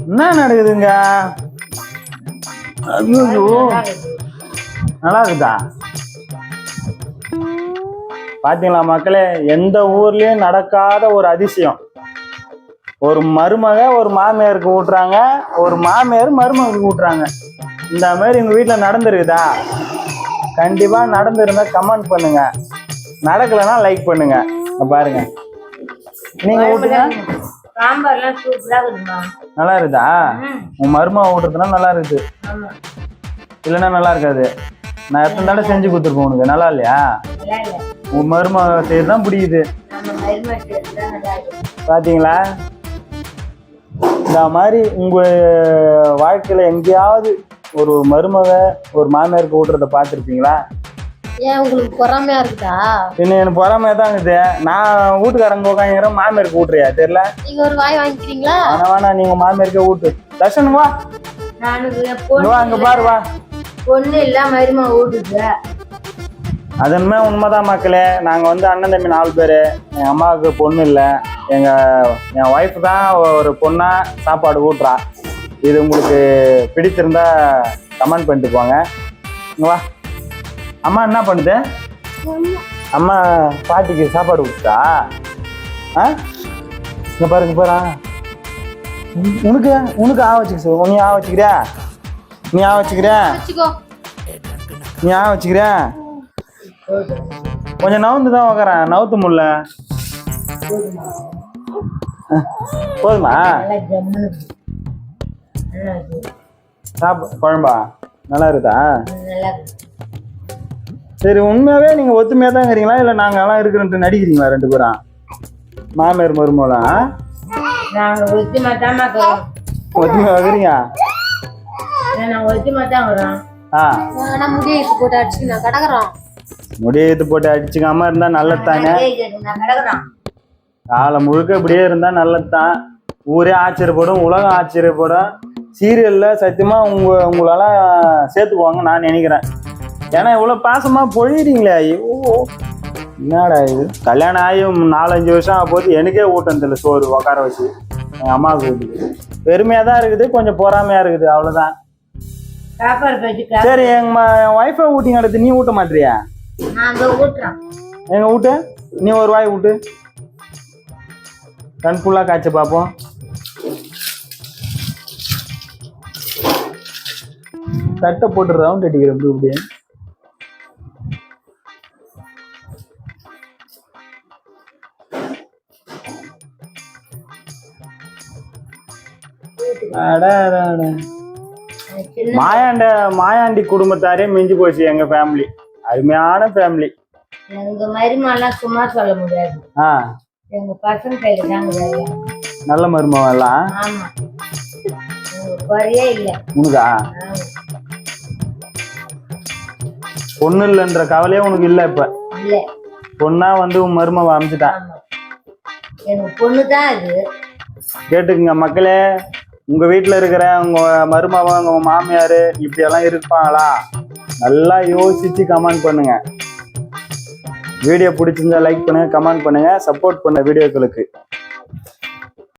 என்ன நடக்குதுங்க? ஐயோ. நல்லா இருக்குதா. பாத்தீங்களா மக்களே எந்த ஊர்லயும் நடக்காத ஒரு அதிசயம். ஒரு மருமக ஒரு மாமியாருக்கு ஊட்டுறாங்க ஒரு மாமியார் மருமகளுக்கு ஊட்டுறாங்க. இந்த மாதிரி உங்க வீட்டுல நடந்திருக்குதா? கண்டிப்பா நடந்திருந்தா கமெண்ட் பண்ணுங்க. நடக்கலைன்னா லைக் பண்ணுங்க. இங்க பாருங்க. நீங்க ஊட்டுங்க. சாம்பார்லாம் சூப்பரா இருக்குதுமா நல்லா இருக்குதா? உன் மருமக ஊட்டுறதுனா நல்லா இருக்குது. இல்லைன்னா நல்லா இருக்காது. நான் எத்தனை தடவை செஞ்சு கொடுத்துருப்பேன் உனக்கு. நல்லா இல்லையா? உன் மருமக செய்யறது தான் பிடிக்குது பாத்தீங்களா? இந்த மாதிரி உங்க வாழ்க்கையில எங்கேயாவது ஒரு மருமக ஒரு மாமியாருக்கு ஊட்டுறத பார்த்துருப்பீங்களா? ஏன் உங்களுக்கு பொறாமையா இருக்குதா? பின்ன எனக்கு பொறாமையா தான் இருக்குது. நான் வீட்டுக்காரங்க உட்காந்துக்கிறேன் மாமியாருக்கு ஊட்டுறியா? தெரியல. நீங்க ஒரு வாய் வாங்கிக்கிறீங்களா? ஆனா வேணா நீங்க மாமியாருக்கே ஊட்டு. தர்ஷன் வா. நானுக்கு வா அங்க பாரு வா. பொண்ணு இல்ல மருமா ஓடுது அதன்மே உண்மைதான் மக்களே. நாங்கள் வந்து அண்ணன் தம்பி நாலு பேர். எங்கள் அம்மாவுக்கு பொண்ணு இல்லை. எங்கள் என் ஒய்ஃப் தான் ஒரு பொண்ணாக சாப்பாடு ஊட்டுறா. இது உங்களுக்கு பிடித்திருந்தா கமெண்ட் பண்ணிட்டு போங்க. வா. அம்மா என்ன பண்ணுது? அம்மா. பாட்டிக்கு சாப்பாடு ஊட்டுதா ஆ? இங்கே பாரு இங்க பாரு. உனக்கு உனக்கு ஆ வச்சுக்க சொல்லு. நீ ஆ வச்சுக்கிறியா? நீ ஆ வச்சுக்கிறியா? வச்சுக்கோ. நீ ஆ வச்சுக்கிறியா? கொஞ்சம் நவுந்து தான் உக்காரன். நவுத்து முடியல அஹ், போதுமா? சாப்ப குழம்பா? நல்லா இருக்குதா? நல்லா இருக்கு. சரி உண்மையாவே நீங்க ஒத்துமையா தான் இருக்கிறீங்களா? இல்ல நாங்க எல்லாம் இருக்கிறன்ட்டு நடிக்கிறீங்களா ரெண்டு பேரும்? மாமியார் மருமலாம் நாங்க தான் இருக்கிறோம். ஒத்துமையா தான் நான் கிடக்குறோம். முடியத்து போட்டு அடிச்சுக்காம இருந்தா நல்லது தானே காலம் முழுக்க இப்படியே இருந்தா நல்லது தான் ஊரே ஆச்சரியப்படும் உலகம் ஆச்சரியப்படும். சீரியல்ல சத்தியமா உங்க உங்களால சேர்த்துக்குவாங்க நான் நினைக்கிறேன். ஏன்னா இவ்வளவு பாசமா பொழியிறீங்களே ஐயோ. என்னடா இது? கல்யாணம் ஆகி நாலஞ்சு வருஷம் ஆக போது எனக்கே ஊட்டம் தெரியல சோறு உட்கார வச்சு. எங்க அம்மாவுக்கு ஊட்டி பெருமையா தான் இருக்குது கொஞ்சம் பொறாமையா இருக்குது கட்டி சரி எங்க என் ஒய்ஃபை ஊட்டிங்க அடுத்து நீ ஊட்ட மாட்டியா? எங்க ஊட்டு? நீ ஒரு வாய் ஊட்டு. கண் ஃபுல்லா காய்ச்சி பார்ப்போம் தட்டை போட்டு ரவுண்ட் அடிக்கிற இப்படி இப்படி மாயாண்ட மாயாண்டி குடும்பத்தாரே மிஞ்சி போச்சு எங்க ஃபேமிலி அருமையான ஃபேமிலி எங்க மருமாலாம் சும்மா சொல்ல முடியாது. ஆ. எங்க பசங்க கையில தாங்க நல்ல மருமகம் எல்லாம் குறையே இல்லை. உனக்கா. பொண்ணு இல்லைன்ற கவலையே உனக்கு இல்லை இப்ப? பொண்ணா வந்து உன் மருமவ அமைச்சிட்டா? ஆமா. எங்க பொண்ணு தான் அது. கேட்டுக்குங்க மக்களே. உங்க வீட்டுல இருக்கிற உங்க மருமகன் உங்க மாமியார் இப்படி எல்லாம் இருப்பாங்களா? நல்லா யோசிச்சு கமெண்ட் பண்ணுங்க. வீடியோ பிடிச்சிருந்தா லைக் பண்ணுங்க கமெண்ட் பண்ணுங்க சப்போர்ட் பண்ண வீடியோக்களுக்கு.